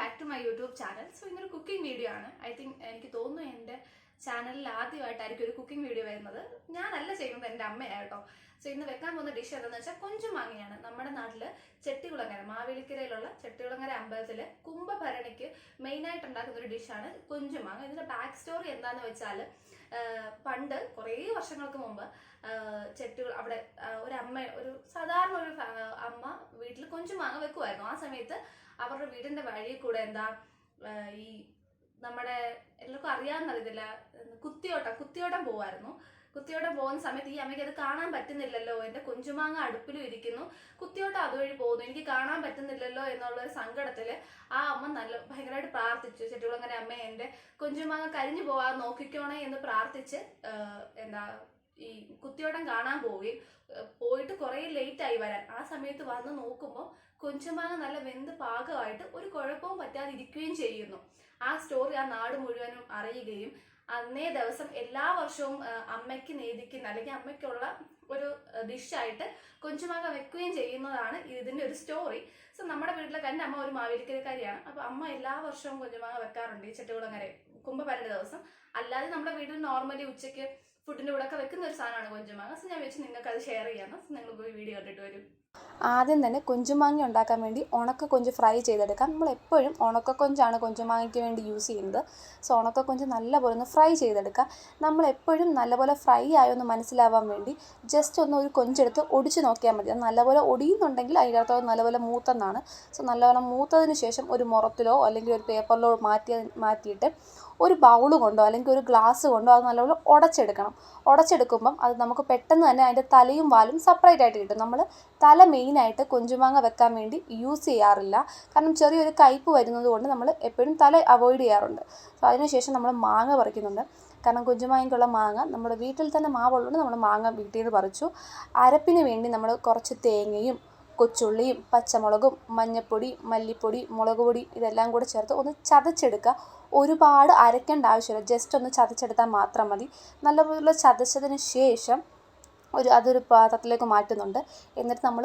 Back to my YouTube channel so ഇന്നൊരു cooking video ആണ്. I think എനിക്ക് തോന്നുന്നു എന്റെ ചാനലിൽ ആദ്യമായിട്ടായിരിക്കും ഒരു കുക്കിംഗ് വീഡിയോ വരുന്നത്. ഞാനല്ല ചെയ്യുന്നത് എന്റെ അമ്മയായിട്ടോ സോ ഇന്ന് വെക്കാൻ പോകുന്ന ഡിഷ് എന്താണെന്ന് വെച്ചാൽ കൊഞ്ചു മാങ്ങയാണ്. നമ്മുടെ നാട്ടിൽ ചെട്ടികുളങ്ങര മാവേലിക്കരയിലുള്ള ചെട്ടികുളങ്ങര അമ്പലത്തിൽ കുംഭഭരണിക്ക് മെയിനായിട്ട് ഉണ്ടാക്കുന്ന ഒരു ഡിഷാണ് കൊഞ്ചുമാങ്ങ ഇതിന്റെ ബാക്ക് സ്റ്റോറി എന്താന്ന് വെച്ചാൽ പണ്ട് കുറേ വർഷങ്ങൾക്ക് മുമ്പ് ചെട്ടികൾ അവിടെ ഒരു അമ്മ ഒരു സാധാരണ ഒരു അമ്മ വീട്ടിൽ കൊഞ്ചുമാങ്ങ വെക്കുമായിരുന്നു. ആ സമയത്ത് അവരുടെ വീടിന്റെ വഴിയിൽ കൂടെ എന്താ ഈ നമ്മുടെ എല്ലാവർക്കും അറിയാമെന്നറിയത്തില്ല കുത്തിയോട്ടം കുത്തിയോട്ടം പോവായിരുന്നു. കുത്തിയോട്ടം പോകുന്ന സമയത്ത് ഈ അമ്മയ്ക്ക് അത് കാണാൻ പറ്റുന്നില്ലല്ലോ എന്റെ കൊഞ്ചുമാങ്ങ അടുപ്പിലും ഇരിക്കുന്നു. കുത്തിയോട്ടം അതുവഴി പോകുന്നു എനിക്ക് കാണാൻ പറ്റുന്നില്ലല്ലോ എന്നുള്ള ഒരു സങ്കടത്തിൽ ആ അമ്മ നല്ല ഭയങ്കരമായിട്ട് പ്രാർത്ഥിച്ചു. ചെട്ടികളങ്ങനെ അമ്മ എന്റെ കൊഞ്ചുമാങ്ങ കരിഞ്ഞു പോവാതെ നോക്കിക്കോണേ എന്ന് പ്രാർത്ഥിച്ച് എന്താ ഈ കുത്തിയോടം കാണാൻ പോവുകയും പോയിട്ട് കുറെ ആയി വരാൻ. ആ സമയത്ത് വന്ന് നോക്കുമ്പോൾ കൊഞ്ചുമാങ്ങ നല്ല വെന്ത് പാകമായിട്ട് ഒരു കുഴപ്പവും പറ്റാതിരിക്കുകയും ചെയ്യുന്നു. ആ സ്റ്റോറി ആ നാട് മുഴുവനും അറിയുകയും അന്നേ ദിവസം എല്ലാ വർഷവും അമ്മയ്ക്ക് നേദിക്കുന്ന അല്ലെങ്കിൽ അമ്മയ്ക്കുള്ള ഒരു ഡിഷായിട്ട് കൊഞ്ചുമാങ്ങ വെക്കുകയും ചെയ്യുന്നതാണ് ഇതിന്റെ ഒരു സ്റ്റോറി സോ നമ്മുടെ വീട്ടിലെ എന്റെ അമ്മ ഒരു മാവേലിക്കരക്കാരിയാണ്. അപ്പൊ അമ്മ എല്ലാ വർഷവും കൊഞ്ചുമാങ്ങ വെക്കാറുണ്ട് ഈ ചെട്ടുകുളങ്ങരെ കുംഭഭരണ ദിവസം. അല്ലാതെ നമ്മുടെ വീട്ടിൽ നോർമലി ഉച്ചയ്ക്ക് ഫുഡിന്റെ കൂടെ ഒക്കെ വെക്കുന്ന ഒരു സാധനമാണ് കൊഞ്ചുമാങ്ങ. സോ ഞാൻ വെച്ച് നിങ്ങൾക്ക് അത് ഷെയർ ചെയ്യാം നിങ്ങൾ പോയി വീഡിയോ കണ്ടിട്ട് വരും. ആദ്യം തന്നെ കൊഞ്ചുമാങ്ങ ഉണ്ടാക്കാൻ വേണ്ടി ഉണക്ക കൊഞ്ച് ഫ്രൈ ചെയ്തെടുക്കാം. നമ്മൾ എപ്പോഴും ഉണക്ക കൊഞ്ചാണ് കൊഞ്ചുമാങ്ങയ്ക്ക് വേണ്ടി യൂസ് ചെയ്യുന്നത്. സോ ഉണക്ക കൊഞ്ച് നല്ലപോലെ ഒന്ന് ഫ്രൈ ചെയ്തെടുക്കാം നമ്മൾ എപ്പോഴും നല്ലപോലെ ഫ്രൈ ആയൊന്ന് മനസ്സിലാവാൻ വേണ്ടി ജസ്റ്റ് ഒന്ന് ഒരു കൊഞ്ചെടുത്ത് ഒടിച്ച് നോക്കിയാൽ മതി. അത് നല്ലപോലെ ഒടിയുന്നുണ്ടെങ്കിൽ അതിനകത്ത് നല്ലപോലെ മൂത്തെന്നാണ്. സോ നല്ലപോലെ മൂത്തതിന് ശേഷം ഒരു മുറത്തിലോ അല്ലെങ്കിൽ ഒരു പേപ്പറിലോ മാറ്റി മാറ്റിയിട്ട് ഒരു ബൗൾ കൊണ്ടോ അല്ലെങ്കിൽ ഒരു ഗ്ലാസ് കൊണ്ടോ അത് നല്ലപോലെ ഉടച്ചെടുക്കണം. ഉടച്ചെടുക്കുമ്പം അത് നമുക്ക് പെട്ടെന്ന് തന്നെ അതിന്റെ തലയും വാലും സെപ്പറേറ്റ് ആയിട്ട് കിട്ടും. നമ്മൾ തല മെയിനായിട്ട് കൊഞ്ചുമാങ്ങ വെക്കാൻ വേണ്ടി യൂസ് ചെയ്യാറില്ല. കാരണം ചെറിയൊരു കയ്പ്പ് വരുന്നത് കൊണ്ട് നമ്മൾ എപ്പോഴും തല അവോയ്ഡ് ചെയ്യാറുണ്ട്. സോ അതിനുശേഷം നമ്മൾ മാങ്ങ പറിക്കുന്നുണ്ട്. കാരണം കുഞ്ചുമാങ്ങയ്ക്കുള്ള മാങ്ങ നമ്മുടെ വീട്ടിൽ തന്നെ മാവുള്ളതുകൊണ്ട് നമ്മൾ മാങ്ങ വീട്ടിൽ നിന്ന് പറിച്ചു. അരപ്പിന് വേണ്ടി നമ്മൾ കുറച്ച് തേങ്ങയും കൊച്ചുള്ളിയും പച്ചമുളകും മഞ്ഞൾപ്പൊടി മല്ലിപ്പൊടി മുളക് പൊടി ഇതെല്ലാം കൂടെ ചേർത്ത് ഒന്ന് ചതച്ചെടുക്കുക. ഒരുപാട് അരക്കേണ്ട ആവശ്യമില്ല. ജസ്റ്റ് ഒന്ന് ചതച്ചെടുത്താൽ മാത്രം മതി. നല്ലപോലെ ചതച്ചതിന് ശേഷം ഒരു അതൊരു പാത്രത്തിലേക്ക് മാറ്റുന്നുണ്ട്. എന്നിട്ട് നമ്മൾ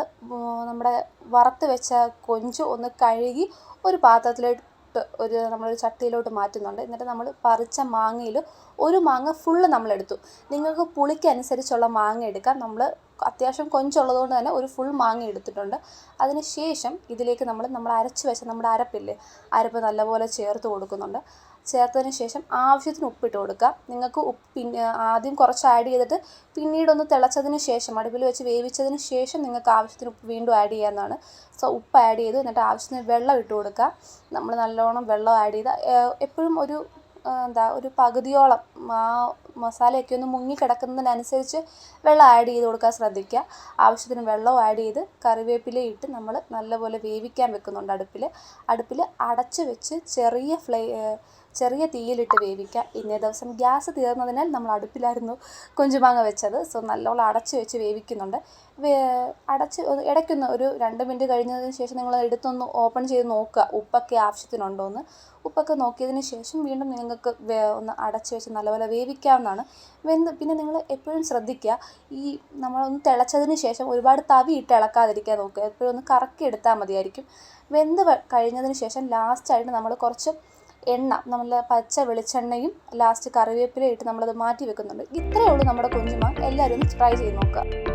നമ്മുടെ വറുത്ത് വെച്ച കൊഞ്ച് ഒന്ന് കഴുകി ഒരു പാത്രത്തിലോട്ട് ഒരു നമ്മളൊരു ചട്ടിയിലോട്ട് മാറ്റുന്നുണ്ട്. എന്നിട്ട് നമ്മൾ പറിച്ച മാങ്ങയിൽ ഒരു മാങ്ങ ഫുള്ള് നമ്മളെടുത്തു. നിങ്ങൾക്ക് പുളിക്കനുസരിച്ചുള്ള മാങ്ങ എടുക്കാം. നമ്മൾ അത്യാവശ്യം കൊഞ്ചുള്ളത് കൊണ്ട് തന്നെ ഒരു ഫുൾ മാങ്ങ എടുത്തിട്ടുണ്ട്. അതിന് ശേഷം ഇതിലേക്ക് നമ്മൾ നമ്മൾ അരച്ച് വെച്ച നമ്മുടെ അരപ്പില്ലേ അരപ്പ് നല്ലപോലെ ചേർത്ത് കൊടുക്കുന്നുണ്ട്. ചേർത്തതിന് ശേഷം ആവശ്യത്തിന് ഉപ്പിട്ട് കൊടുക്കുക. നിങ്ങൾക്ക് ഉപ്പ് ആദ്യം കുറച്ച് ആഡ് ചെയ്തിട്ട് പിന്നീട് ഒന്ന് തിളച്ചതിന് ശേഷം അടുപ്പിൽ വെച്ച് വേവിച്ചതിന് ശേഷം നിങ്ങൾക്ക് ആവശ്യത്തിന് ഉപ്പ് വീണ്ടും ആഡ് ചെയ്യാവുന്നതാണ്. സോ ഉപ്പ് ആഡ് ചെയ്ത് എന്നിട്ട് ആവശ്യത്തിന് വെള്ളം ഇട്ട് കൊടുക്കുക. നമ്മൾ നല്ലോണം വെള്ളം ആഡ് ചെയ്ത് എപ്പോഴും ഒരു എന്താ ഒരു പകുതിയോളം ആ മസാലയൊക്കെ ഒന്ന് മുങ്ങി കിടക്കുന്നതിനനുസരിച്ച് വെള്ളം ആഡ് ചെയ്ത് കൊടുക്കാൻ ശ്രദ്ധിക്കുക. ആവശ്യത്തിന് വെള്ളം ആഡ് ചെയ്ത് കറിവേപ്പില ഇട്ട് നമ്മൾ നല്ലപോലെ വേവിക്കാൻ വെക്കുന്നുണ്ട് അടുപ്പിൽ. അടുപ്പിൽ അടച്ച് വെച്ച് ചെറിയ ഫ്ലേ ചെറിയ തീയിലിട്ട് വേവിക്കുക. ഇന്നേ ദിവസം ഗ്യാസ് തീർന്നതിനാൽ നമ്മൾ അടുപ്പിലായിരുന്നു കൊഞ്ചുമാങ്ങ വെച്ചത്. സോ നല്ലോണം അടച്ച് വെച്ച് വേവിക്കുന്നുണ്ട്. അടച്ച് ഇടയ്ക്കൊന്ന് ഒരു രണ്ട് മിനിറ്റ് കഴിഞ്ഞതിന് ശേഷം നിങ്ങൾ എടുത്തൊന്ന് ഓപ്പൺ ചെയ്ത് നോക്കുക. ഉപ്പൊക്കെ ആവശ്യത്തിനുണ്ടോ എന്ന് ഉപ്പൊക്കെ നോക്കിയതിന് ശേഷം വീണ്ടും നിങ്ങൾക്ക് ഒന്ന് അടച്ച് വെച്ച് നല്ലപോലെ വേവിക്കാവുന്നതാണ്. വെന്ത് പിന്നെ നിങ്ങൾ എപ്പോഴും ശ്രദ്ധിക്കുക. ഈ നമ്മളൊന്ന് തിളച്ചതിന് ശേഷം ഒരുപാട് തവി ഇട്ട് ഇളക്കാതിരിക്കാൻ നോക്കുക. എപ്പോഴും ഒന്ന് കറക്കി എടുത്താൽ മതിയായിരിക്കും. വെന്ത് കഴിഞ്ഞതിന് ശേഷം ലാസ്റ്റായിട്ട് നമ്മൾ കുറച്ച് എണ്ണ നമ്മൾ പച്ച വെളിച്ചെണ്ണയും ലാസ്റ്റ് കറിവേപ്പിലയും ഇട്ട് നമ്മളത് മാറ്റി വെക്കുന്നുണ്ട് ഇത്രയേ ഉള്ളൂ നമ്മുടെ കുഞ്ഞുമാ എല്ലാവരും ട്രൈ ചെയ്ത് നോക്കുക.